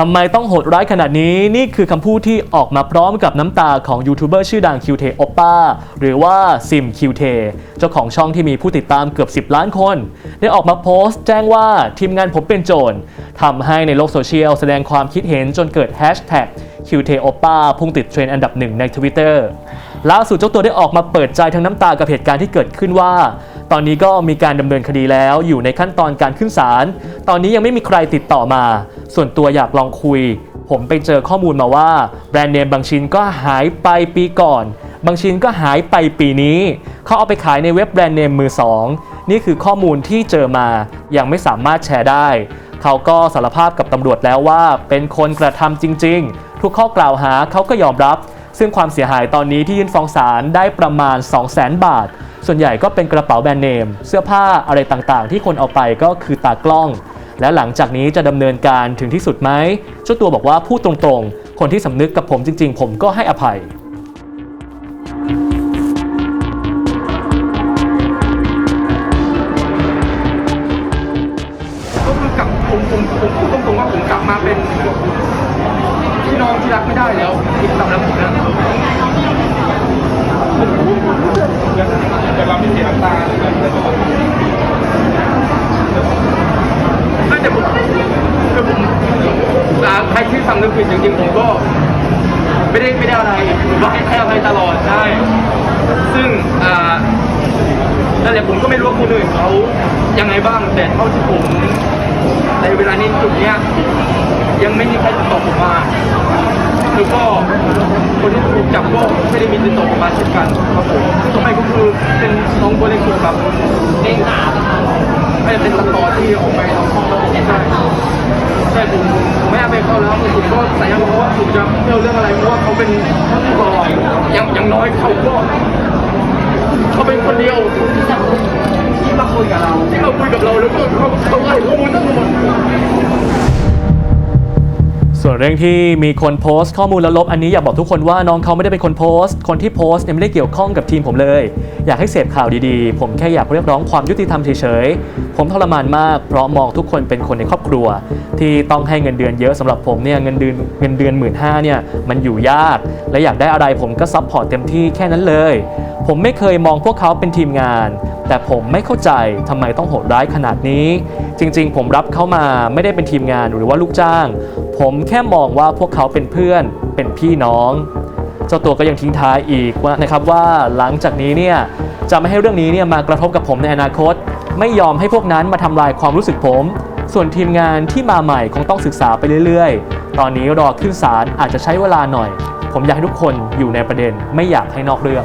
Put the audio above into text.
ทำไมต้องโหดร้ายขนาดนี้ นี่คือคำพูดที่ออกมาพร้อมกับน้ำตาของยูทูบเบอร์ชื่อดังคิวเทโอปป้าหรือว่าซิมคิวเทเจ้าของช่องที่มีผู้ติดตามเกือบ 10 ล้านคน ได้ออกมาโพสต์แจ้งว่าทีมงานผมเป็นโจรทำให้ในโลกโซเชียลแสดงความคิดเห็นจนเกิดแฮชแท็กคิวเทโอปป้าพุ่งติดเทรนด์อันดับหนึ่งใน Twitter ล่าสุดเจ้าตัวได้ออกมาเปิดใจทั้งน้ำตากับเหตุการณ์ที่เกิดขึ้นว่า ตอนนี้ก็มีการดำเนินคดีแล้วอยู่ในขั้นตอนการขึ้นศาล ตอนนี้ยังไม่มีใครติดต่อมา ส่วนตัวอยากลองคุย ผมไปเจอข้อมูลมาว่าแบรนด์เนมบางชิ้นก็หายไปปีก่อน บางชิ้นก็หายไปปีนี้ เขาเอาไปขายในเว็บแบรนด์เนมมือสองนี่คือข้อมูลที่เจอมายังไม่สามารถแชร์ได้ เขาก็สารภาพกับตำรวจแล้วว่า เป็นคนกระทำจริง ๆ ทุกข้อกล่าวหาเขาก็ยอมรับ ซึ่งความเสียหายตอนนี้ที่ยื่นฟ้องศาลได้ประมาณ 200,000 บาท ส่วนใหญ่ก็เป็นกระเป๋าแบรนด์เนม เสื้อผ้าอะไรต่างๆ ที่คนเอาไปก็คือตากล้อง และหลังจากนี้จะดำเนินการถึงที่สุดไหมเจ้าตัวบอกว่าพูดตรงๆ คนที่สำนึกกับผมจริง ๆ ผมก็ให้อภัยก็คือกลับผมผมผมพูดตรงๆว่าผมกลับมาเป็นพี่น้องที่รักไม่ได้แล้วสำหรับผมนะแต่เรา ไม่เสียน้ำตาไม่แต่ผมอผมอ่าใครที่สำนึกผิดจริงๆผมก็ ไม่ได้ไม่ได้อะไรผมก็ให้ให้อภัยตลอดใช่ซึ่งอ่านั่นแหละผมก็ไม่รู้ว่าคนอื่นเขายังไงบ้างแต่เท่าที่ผมในเวลานี้จุดเนี้ยยังไม่มีใครติดต่อผมมา แล้วก็คนที่ถูกจับก็ไม่ได้มีติดต่อมมาเช่นกันครับผมทำไมก็คือเป็นน้องตัวเล็กตัวครับเองหนาไม่เป็นตัดต่อที่ออกไปทำข้อมูลใช่ใช่ผมไม่เอาไปเข้าแล้วผมก็สัญญาว่าผมจะไม่เอาเรื่องอะไรเพราะว่าเขาเป็นผู้ก่อยังยังน้อยเขาก็ วนเรื่องที่มีคนโพสต์ข้อมูลแล้วลบอันนี้อยากบอกทุกคนว่าน้องเขาไม่ได้เป็นคนโพสต์ คนที่โพสต์เนี่ยไม่ได้เกี่ยวข้องกับทีมผมเลย อยากให้เสพข่าวดีๆ ผมแค่อยากเรียกร้องความยุติธรรมเฉยๆ ผมทรมานมาก เพราะมองทุกคนเป็นคนในครอบครัว ที่ต้องให้เงินเดือนเยอะสำหรับผมเนี่ยเงินเดือนเงินเดือนหมื่นห้าเนี่ยมันอยู่ยาก และอยากได้อะไรผมก็ซัพพอร์ตเต็มที่แค่นั้นเลย ผมไม่เคยมองพวกเขาเป็นทีมงาน แต่ผมไม่เข้าใจทำไมต้องโหดร้ายขนาดนี้ จริง ๆ ผมรับเขามาไม่ได้เป็นทีมงานหรือว่าลูกจ้าง ผมแค่มองว่าพวกเขาเป็นเพื่อนเป็นพี่น้อง เจ้าตัวก็ยังทิ้งท้ายอีกว่านะครับว่าหลังจากนี้เนี่ยจะไม่ให้เรื่องนี้เนี่ยมากระทบกับผมในอนาคต ไม่ยอมให้พวกนั้นมาทำลายความรู้สึกผม ส่วนทีมงานที่มาใหม่คงต้องศึกษาไปเรื่อย ๆ ตอนนี้รอขึ้นศาลอาจจะใช้เวลาหน่อย ผมอยากให้ทุกคนอยู่ในประเด็นไม่อยากให้นอกเรื่อง